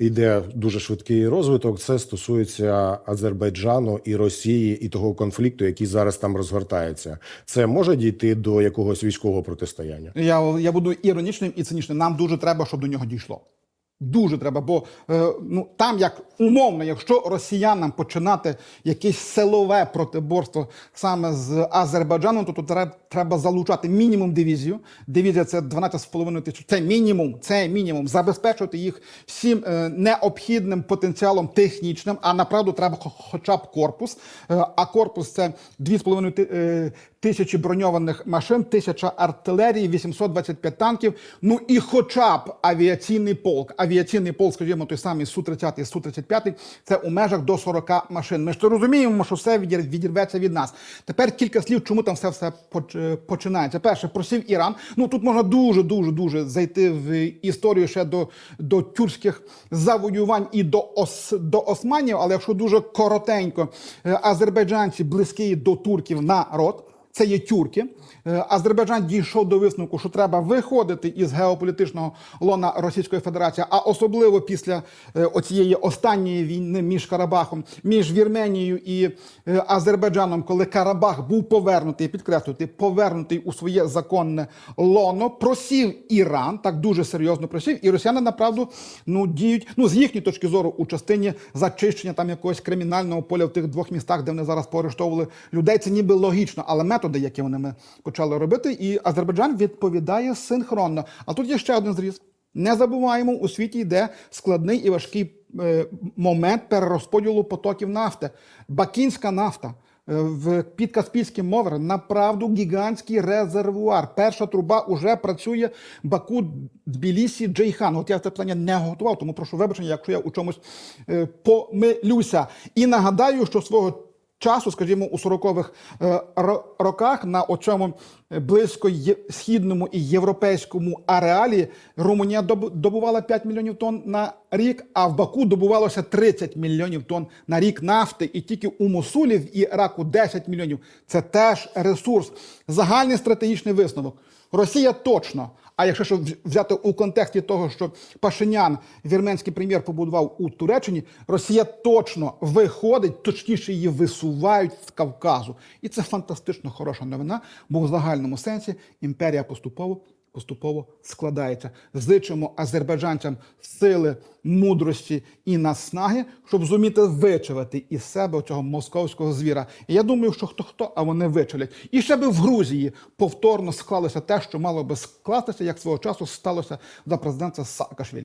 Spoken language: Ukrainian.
йде дуже швидкий розвиток. Це стосується Азербайджану і Росії і того конфлікту, який зараз там розгортається. Це може дійти до якогось військового протистояння. Я, я буду іронічним і цинічним. Нам дуже треба, щоб до нього дійшло. Дуже треба, бо е, ну там як умовно, якщо росіянам починати якесь силове протиборство саме з Азербайджаном, то тут треба, треба залучати мінімум дивізію. Дивізія це 12,5 тисяч. Це мінімум, це мінімум. Забезпечувати їх всім е, необхідним потенціалом технічним. А направду треба хоча б корпус. Е, а корпус це 2,5 ти- е, тисячі броньованих машин, тисяча артилерії, 825 танків. Ну і хоча б авіаційний полк. Авіаційний полк, скажімо, той самий Су-30 і Су-35, це у межах до 40 машин. Ми ж то розуміємо, що все відір- відірветься від нас. Тепер кілька слів, чому там все все е, починається. Перше, просів Іран. Ну тут можна дуже, дуже, дуже зайти в історію ще до, до тюркських завоювань і до ос, до османів. Але якщо дуже коротенько, е, азербайджанці близький до турків народ. Це є тюрки. Е, Азербайджан дійшов до висновку, що треба виходити із геополітичного лона Російської Федерації, а особливо після е, оцієї останньої війни між Карабахом, між Вірменією і е, Азербайджаном, коли Карабах був повернутий, підкреслювати, повернутий у своє законне лоно, просів Іран, так дуже серйозно просів, і росіяни направду ну діють ну з їхньої точки зору у частині зачищення там якогось кримінального поля в тих двох містах, де вони зараз поорештовували людей. Це ніби логічно, але методи, які вони ми почали робити, і Азербайджан відповідає синхронно. А тут є ще один зріз. Не забуваємо, у світі йде складний і важкий е, момент перерозподілу потоків нафти. Бакінська нафта. е, В під Каспійським морем направду гігантський резервуар. Перша труба уже працює Баку, Тбілісі, Джейхан. От я це питання не готував, тому прошу вибачення, якщо я у чомусь е, помилюся. І нагадаю, що свого часу, скажімо, у 40-х е, роках на оцьому е, близько східному і європейському ареалі Румунія доб- добувала 5 мільйонів тонн на рік, а в Баку добувалося 30 мільйонів тонн на рік нафти, і тільки у Мосулі в Іраку 10 мільйонів. Це теж ресурс. Загальний стратегічний висновок. Росія точно. А якщо що взяти у контексті того, що Пашинян, вірменський прем'єр, побудував у Туреччині, Росія точно виходить, точніше її висувають з Кавказу. І це фантастично хороша новина, бо в загальному сенсі імперія поступово поступово складається. Зичимо азербайджанцям сили, мудрості і наснаги, щоб зуміти вичавити із себе цього московського звіра. І я думаю, що хто хто, а вони вичавлять. І ще би в Грузії повторно склалося те, що мало би скластися, як свого часу сталося за президента Саакашвілі.